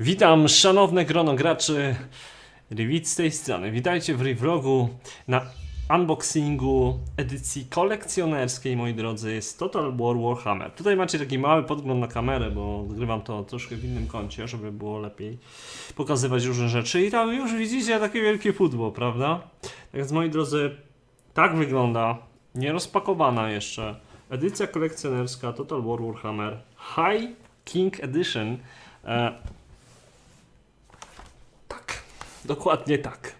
Witam szanowne grono graczy Rivit z tej strony. Witajcie w Rivlogu na unboxingu edycji kolekcjonerskiej, moi drodzy, jest Total War Warhammer. Tutaj macie taki mały podgląd na kamerę, bo odgrywam to troszkę w innym kącie, żeby było lepiej pokazywać różne rzeczy. I tam już widzicie takie wielkie pudło, prawda? Tak więc, moi drodzy, tak wygląda nierozpakowana jeszcze edycja kolekcjonerska Total War Warhammer High King Edition. E, dokładnie tak.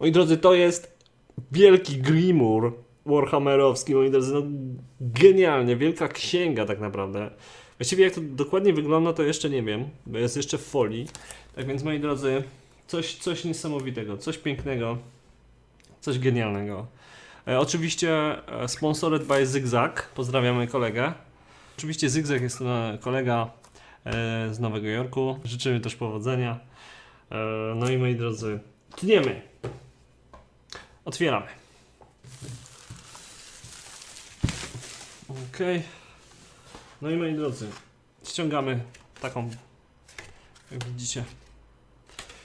Moi drodzy, to jest wielki Grimur Warhammerowski, moi drodzy, no genialnie, wielka księga tak naprawdę. Właściwie jak to dokładnie wygląda, to jeszcze nie wiem, bo jest jeszcze w folii. Tak więc, moi drodzy, coś, coś niesamowitego, coś pięknego, coś genialnego. E, oczywiście e, sponsored by Zygzak, pozdrawiamy kolegę. Oczywiście Zygzak jest to e, kolega e, z Nowego Jorku, życzymy też powodzenia. E, no i moi drodzy, tniemy. Otwieramy. Ok. No i moi drodzy, ściągamy taką, jak widzicie,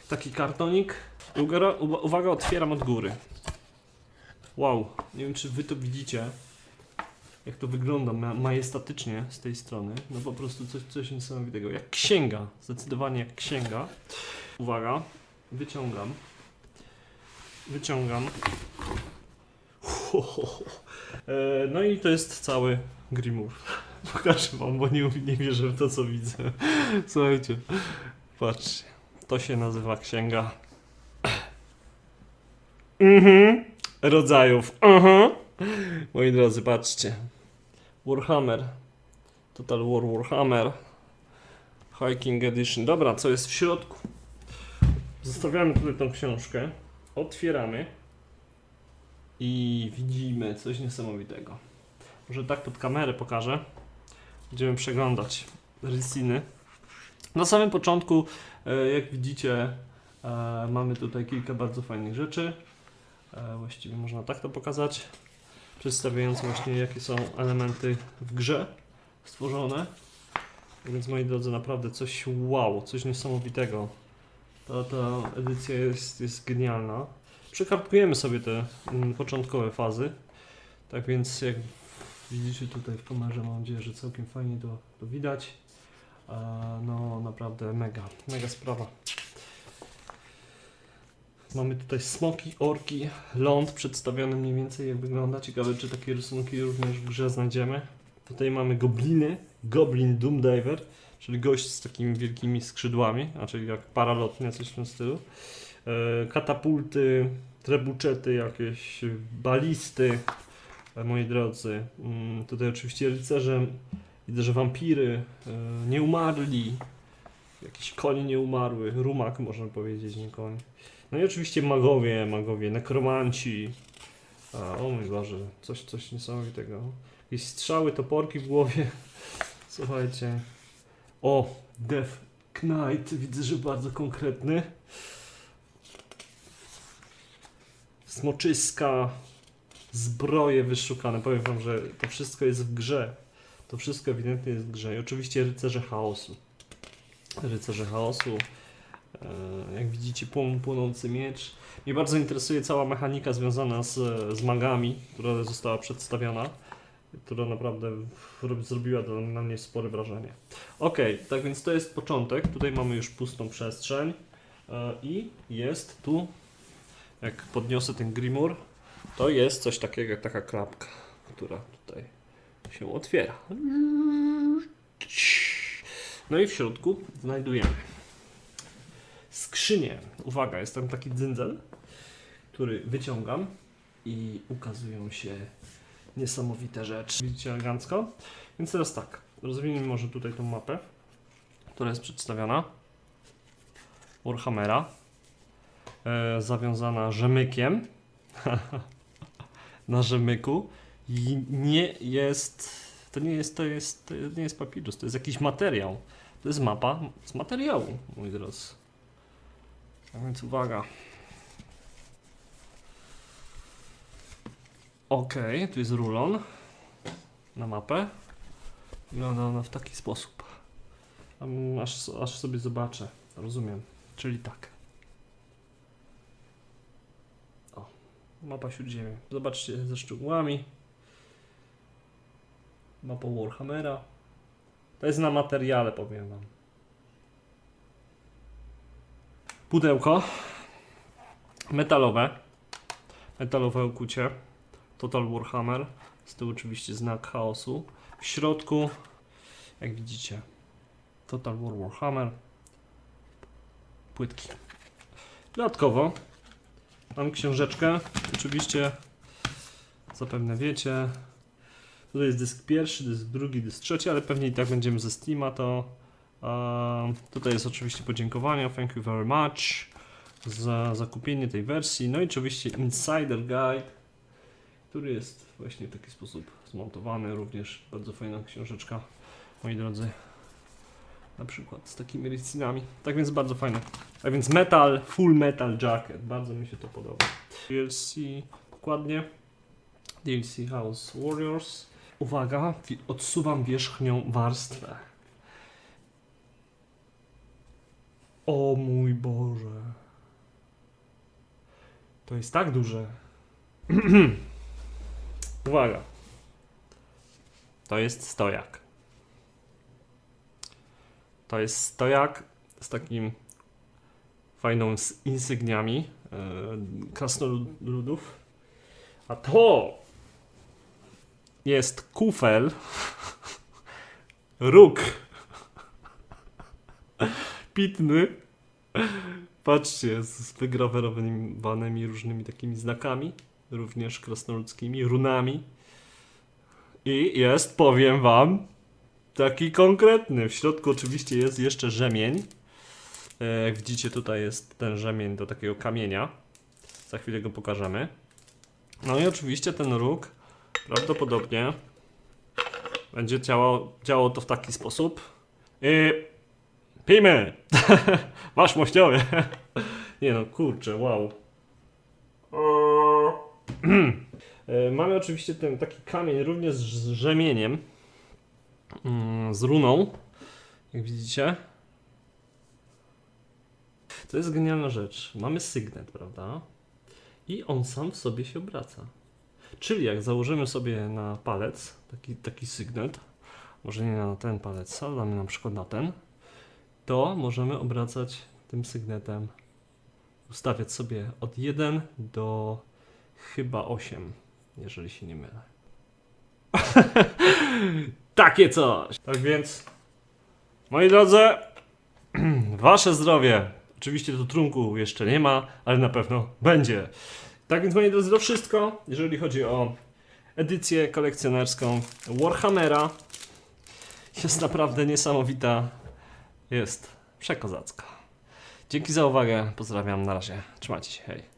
taki kartonik. Uwaga, otwieram od góry. Wow, nie wiem czy wy to widzicie, jak to wygląda ma majestatycznie z tej strony. No po prostu coś, coś niesamowitego. Jak księga, zdecydowanie jak księga. Uwaga, wyciągam. Wyciągam. Ho, ho, ho. E, no i to jest cały Grimur. Pokażę wam, bo nie, nie wierzę w to, co widzę. Słuchajcie, patrzcie. To się nazywa księga. Mhm. Rodzajów. Aha. Moi drodzy, patrzcie. Warhammer. Total War Warhammer. Hiking Edition. Dobra, co jest w środku? Zostawiamy tutaj tą książkę. Otwieramy. I widzimy coś niesamowitego. Może tak pod kamerę pokażę. Będziemy przeglądać rysiny. Na samym początku, e, jak widzicie, e, mamy tutaj kilka bardzo fajnych rzeczy. E, Właściwie można tak to pokazać, przedstawiając właśnie jakie są elementy w grze stworzone. Więc moi drodzy, naprawdę coś wow, coś niesamowitego. Ta, ta edycja jest, jest genialna. Przekartkujemy sobie te mm, początkowe fazy. Tak więc jak widzicie tutaj w kamerze, mam nadzieję, że całkiem fajnie to, to widać. E, No naprawdę mega, mega sprawa. Mamy tutaj smoki, orki, ląd przedstawiony mniej więcej jak wygląda. Ciekawe czy takie rysunki również w grze znajdziemy. Tutaj mamy gobliny, Goblin Doomdiver, czyli gość z takimi wielkimi skrzydłami, czyli jak paralotnia, coś w tym stylu. E, katapulty, trebuczety jakieś, balisty, e, moi drodzy. Mm, tutaj oczywiście rycerze, widzę, że wampiry, e, nieumarli, jakiś koń nieumarły, rumak można powiedzieć, nie koń. No i oczywiście magowie, magowie, nekromanci. A, o mój Boże, coś, coś niesamowitego. Jakieś strzały, toporki w głowie. Słuchajcie. O, Death Knight, widzę, że bardzo konkretny. Smoczyska, zbroje wyszukane. Powiem wam, że to wszystko jest w grze. To wszystko ewidentnie jest w grze. I oczywiście rycerze chaosu. Rycerze chaosu. E, Jak widzicie, płon, płonący miecz. Mnie bardzo interesuje cała mechanika związana z, z magami, która została przedstawiona, która naprawdę zrobiła na mnie spore wrażenie. Ok, tak więc to jest początek. Tutaj mamy już pustą przestrzeń e, i jest tu, jak podniosę ten Grimur, to jest coś takiego jak taka klapka, która tutaj się otwiera. No i w środku znajdujemy skrzynię. Uwaga, jest tam taki dzyndzel, który wyciągam i ukazują się niesamowite rzeczy. Widzicie elegancko? Więc teraz tak, rozwiniemy może tutaj tą mapę, która jest przedstawiona. Warhammera. E, zawiązana rzemykiem. Na rzemyku. I nie jest. To nie jest, to jest, to nie jest papirus, to jest jakiś materiał. To jest mapa z materiału, mój drodzy. A więc uwaga. Ok, tu jest rulon na mapę. Wygląda ona w taki sposób. Aż, aż sobie zobaczę. Rozumiem. Czyli tak. O, mapa śródziemia. Zobaczcie ze szczegółami. Mapa Warhammera. To jest na materiale, powiem wam. Pudełko. Metalowe. Metalowe okucie. Total Warhammer. Z tyłu oczywiście znak chaosu. W środku, jak widzicie, Total War Warhammer. Płytki. Dodatkowo mam książeczkę. Oczywiście zapewne wiecie. Tutaj jest dysk pierwszy, dysk drugi, dysk trzeci, ale pewnie i tak będziemy ze Steama, to tutaj jest oczywiście podziękowania. Thank you very much za zakupienie tej wersji. No i oczywiście Insider Guide, który jest właśnie w taki sposób zmontowany. Również bardzo fajna książeczka, moi drodzy. Na przykład z takimi rycinami. Tak więc bardzo fajne. Tak więc metal, full metal jacket. Bardzo mi się to podoba. DLC dokładnie. DLC House Warriors. Uwaga, odsuwam wierzchnią warstwę. O mój Boże. To jest tak duże. Uwaga. To jest stojak. To jest stojak z takim fajną s- insygniami e, krasnoludów. A to jest kufel róg pitny. Patrzcie, z wygrawerowanymi różnymi takimi znakami, również krasnoludzkimi, runami. I jest, powiem wam, taki konkretny. W środku oczywiście jest jeszcze rzemień. E, Jak widzicie, tutaj jest ten rzemień do takiego kamienia. Za chwilę go pokażemy. No i oczywiście ten róg prawdopodobnie będzie działało, działało to w taki sposób. I pijmy! Masz mościowie! Nie no, kurczę, wow. E, Mamy oczywiście ten taki kamień również z rzemieniem, mm, z runą, jak widzicie. To jest genialna rzecz. Mamy sygnet, prawda? I on sam w sobie się obraca. Czyli jak założymy sobie na palec taki, taki sygnet, może nie na ten palec, ale damy na przykład na ten, to możemy obracać tym sygnetem, ustawiać sobie od 1 do chyba 8, jeżeli się nie mylę. Takie coś! Tak więc, moi drodzy, wasze zdrowie. Oczywiście tu trunku jeszcze nie ma, ale na pewno będzie. Tak więc, moi drodzy, to wszystko, jeżeli chodzi o edycję kolekcjonerską Warhammera. Jest naprawdę niesamowita. Jest przekozacka. Dzięki za uwagę. Pozdrawiam. Na razie. Trzymajcie się. Hej.